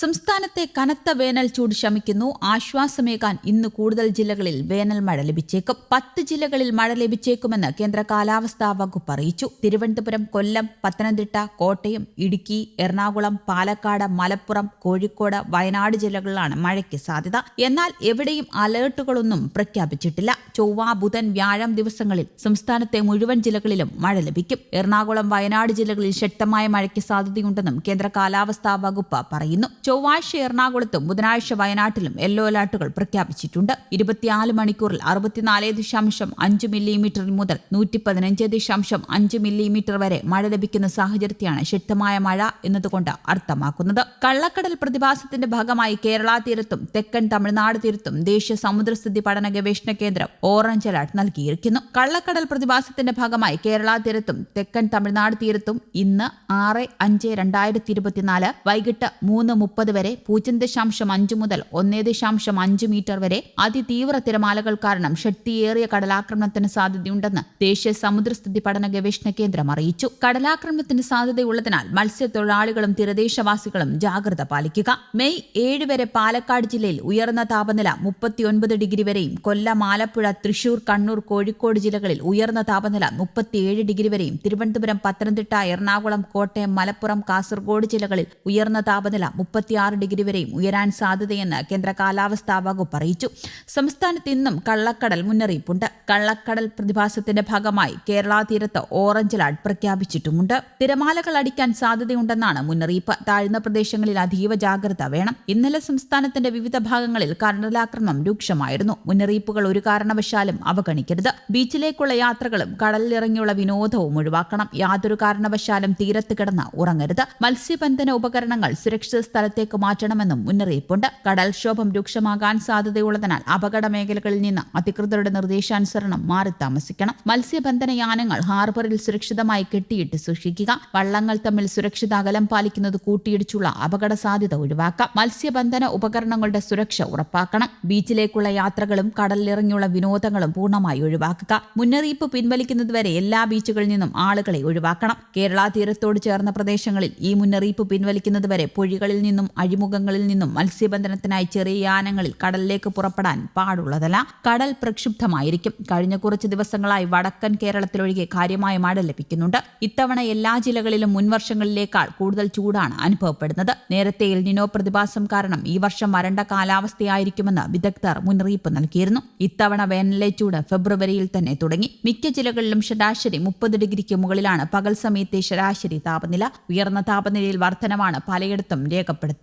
സംസ്ഥാനത്തെ കനത്ത വേനൽ ചൂട് ശമിക്കുന്നു. ആശ്വാസമേകാൻ ഇന്ന് കൂടുതൽ ജില്ലകളിൽ വേനൽ മഴ ലഭിച്ചേക്കും. പത്ത് ജില്ലകളിൽ മഴ ലഭിച്ചേക്കുമെന്ന് കേന്ദ്ര കാലാവസ്ഥാ വകുപ്പ് അറിയിച്ചു. തിരുവനന്തപുരം കൊല്ലം പത്തനംതിട്ട കോട്ടയം ഇടുക്കി എറണാകുളം പാലക്കാട് മലപ്പുറം കോഴിക്കോട് വയനാട് ജില്ലകളിലാണ് മഴയ്ക്ക് സാധ്യത. എന്നാൽ എവിടെയും അലേർട്ടുകളൊന്നും പ്രഖ്യാപിച്ചിട്ടില്ല. ചൊവ്വ ബുധൻ വ്യാഴം ദിവസങ്ങളിൽ സംസ്ഥാനത്തെ മുഴുവൻ ജില്ലകളിലും മഴ ലഭിക്കും. എറണാകുളം വയനാട് ജില്ലകളിൽ ശക്തമായ മഴയ്ക്ക് സാധ്യതയുണ്ടെന്നും കേന്ദ്ര കാലാവസ്ഥാ വകുപ്പ് പറയുന്നു. ചൊവ്വാഴ്ച എറണാകുളത്തും ബുധനാഴ്ച വയനാട്ടിലും യെല്ലോ അലർട്ടുകൾ പ്രഖ്യാപിച്ചിട്ടുണ്ട്. ഇരുപത്തിനാല് മണിക്കൂറിൽ അറുപത്തിനാല് ദശാംശം അഞ്ച് മില്ലിമീറ്റർ മുതൽ നൂറ്റി പതിനഞ്ച് ദശാംശം അഞ്ച് മില്ലിമീറ്റർ വരെ മഴ ലഭിക്കുന്ന സാഹചര്യത്തെയാണ് ശക്തമായ മഴ എന്നതുകൊണ്ട് അർത്ഥമാക്കുന്നത്. കള്ളക്കടൽ പ്രതിഭാസത്തിന്റെ ഭാഗമായി കേരള തീരത്തും തെക്കൻ തമിഴ്നാട് തീരത്തും ദേശീയ സമുദ്രസ്ഥിതി പഠന ഗവേഷണ കേന്ദ്രം ഓറഞ്ച് അലർട്ട് നൽകിയിരിക്കുന്നു. കള്ളക്കടൽ പ്രതിഭാസത്തിന്റെ ഭാഗമായി കേരള തീരത്തും തെക്കൻ തമിഴ്നാട് തീരത്തും ഇന്ന് ആറ് അഞ്ച് രണ്ടായിരത്തി ഇരുപത്തിനാല് വൈകിട്ട് മൂന്ന് മുപ്പത് വരെ പൂജ്യം ദശാംശം അഞ്ച് മുതൽ ഒന്നേ ദശാംശം അഞ്ച് മീറ്റർ വരെ അതിതീവ്ര തിരമാലകൾ കാരണം ശക്തിയേറിയ കടലാക്രമണത്തിന് സാധ്യതയുണ്ടെന്ന് ദേശീയ സമുദ്രസ്ഥിതി പഠന ഗവേഷണ കേന്ദ്രം അറിയിച്ചു. കടലാക്രമണത്തിന് സാധ്യതയുള്ളതിനാൽ മത്സ്യത്തൊഴിലാളികളും തീരദേശവാസികളും ജാഗ്രത പാലിക്കുക. മെയ് ഏഴ് വരെ പാലക്കാട് ജില്ലയിൽ ഉയർന്ന താപനില മുപ്പത്തിയൊൻപത് ഡിഗ്രി വരെയും കൊല്ലം ആലപ്പുഴ തൃശൂർ കണ്ണൂർ കോഴിക്കോട് ജില്ലകളിൽ ഉയർന്ന താപനില മുപ്പത്തിയേഴ് ഡിഗ്രി വരെയും തിരുവനന്തപുരം പത്തനംതിട്ട എറണാകുളം കോട്ടയം മലപ്പുറം കാസർഗോഡ് ജില്ലകളിൽ ഉയർന്ന താപനില മുപ്പത്തിയാറ് ഡിഗ്രി വരെയും ഉയരാൻ സാധ്യതയെന്ന് കേന്ദ്ര കാലാവസ്ഥാ വകുപ്പ് അറിയിച്ചു. സംസ്ഥാനത്ത് ഇന്നും കള്ളക്കടൽ മുന്നറിയിപ്പുണ്ട്. കള്ളക്കടൽ പ്രതിഭാസത്തിന്റെ ഭാഗമായി കേരള തീരത്ത് ഓറഞ്ച് അലർട്ട് പ്രഖ്യാപിച്ചിട്ടുമുണ്ട്. തിരമാലകൾ അടിക്കാൻ സാധ്യതയുണ്ടെന്നാണ് മുന്നറിയിപ്പ്. താഴ്ന്ന പ്രദേശങ്ങളിൽ അതീവ ജാഗ്രത വേണം. ഇന്നലെ സംസ്ഥാനത്തിന്റെ വിവിധ ഭാഗങ്ങളിൽ കടലാക്രമണം രൂക്ഷമായിരുന്നു. മുന്നറിയിപ്പുകൾ ഒരു കാരണവശാലും അവഗണിക്കരുത്. ബീച്ചിലേക്കുള്ള യാത്രകളും കടലിലിറങ്ങിയുള്ള വിനോദവും ഒഴിവാക്കണം. യാതൊരു കാരണവശാലും തീരത്ത് കിടന്ന് ഉറങ്ങരുത്. മത്സ്യബന്ധന ഉപകരണങ്ങൾ സുരക്ഷിത സ്ഥലത്തേക്ക് മാറ്റണമെന്നും മുന്നറിയിപ്പുണ്ട്. കടൽക്ഷോഭം രൂക്ഷമാകാൻ സാധ്യതയുള്ളതിനാൽ അപകട മേഖലകളിൽ നിന്ന് അധികൃതരുടെ നിർദ്ദേശാനുസരണം മാറി താമസിക്കണം. മത്സ്യബന്ധന യാനങ്ങൾ ഹാർബറിൽ സുരക്ഷിതമായി കെട്ടിയിട്ട് സൂക്ഷിക്കുക. വള്ളങ്ങൾ തമ്മിൽ സുരക്ഷിത അകലം പാലിക്കുന്നത് കൂട്ടിയിടിച്ചുള്ള അപകട സാധ്യത ഒഴിവാക്കാം. മത്സ്യബന്ധന ഉപകരണങ്ങളുടെ സുരക്ഷ ഉറപ്പാക്കണം. ബീച്ചിലേക്കുള്ള യാത്രകളും കടലിലിറങ്ങിയുള്ള വിനോദങ്ങളും പൂർണമായി ഒഴിവാക്കുക. മുന്നറിയിപ്പ് പിൻവലിക്കുന്നതുവരെ എല്ലാ ബീച്ചുകളിൽ നിന്നും ആളുകളെ ഒഴിവാക്കണം. കേരള തീരത്തോട് ചേർന്ന പ്രദേശങ്ങളിൽ ഈ മുന്നറിയിപ്പ് പിൻവലിക്കുന്നതുവരെ പുഴികളിൽ നിന്നും അഴിമുഖങ്ങളിൽ നിന്നും മത്സ്യബന്ധനത്തിനായി ചെറിയ യാനങ്ങളിൽ കടലിലേക്ക് പുറപ്പെടാൻ പാടുള്ളതല്ല. കടൽ പ്രക്ഷുബ്ധമായിരിക്കും. കഴിഞ്ഞ കുറച്ച് ദിവസങ്ങളായി വടക്കൻ കേരളത്തിലൊഴികെ കാര്യമായ മഴ ലഭിക്കുന്നുണ്ട്. ഇത്തവണ എല്ലാ ജില്ലകളിലും മുൻവർഷങ്ങളിലേക്കാൾ കൂടുതൽ ചൂടാണ് അനുഭവപ്പെടുന്നത്. നേരത്തെ എൽനിനോ പ്രതിഭാസം കാരണം ഈ വർഷം വരണ്ട കാലാവസ്ഥയായിരിക്കുമെന്ന് വിദഗ്ധർ മുന്നറിയിപ്പ് നൽകിയിരുന്നു. ഇത്തവണ വേനലിലെ ചൂട് ഫെബ്രുവരിയിൽ തന്നെ തുടങ്ങി. മിക്ക ജില്ലകളിലും ശരാശരി മുപ്പത് ഡിഗ്രിക്ക് മുകളിലാണ്. പകൽ സമയത്തെ ശരാശരി താപനില. ഉയർന്ന താപനിലയിൽ വർധനമാണ് പലയിടത്തും രേഖപ്പെടുത്തുന്നത്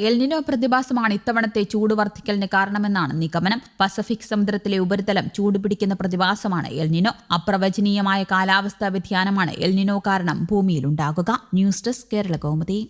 എൽനിനോ പ്രതിഭാസമാണ് ഇത്തവണത്തെ ചൂട് വർദ്ധിക്കലിന് കാരണമെന്നാണ് നിഗമനം. പസഫിക് സമുദ്രത്തിലെ ഉപരിതലം ചൂടുപിടിക്കുന്ന പ്രതിഭാസമാണ് എൽനിനോ അപ്രവചനീയമായ കാലാവസ്ഥാ വ്യതിയാനമാണ് എൽനിനോ കാരണം ഭൂമിയിലുണ്ടാകുക. News desk Kerala Kaumudi.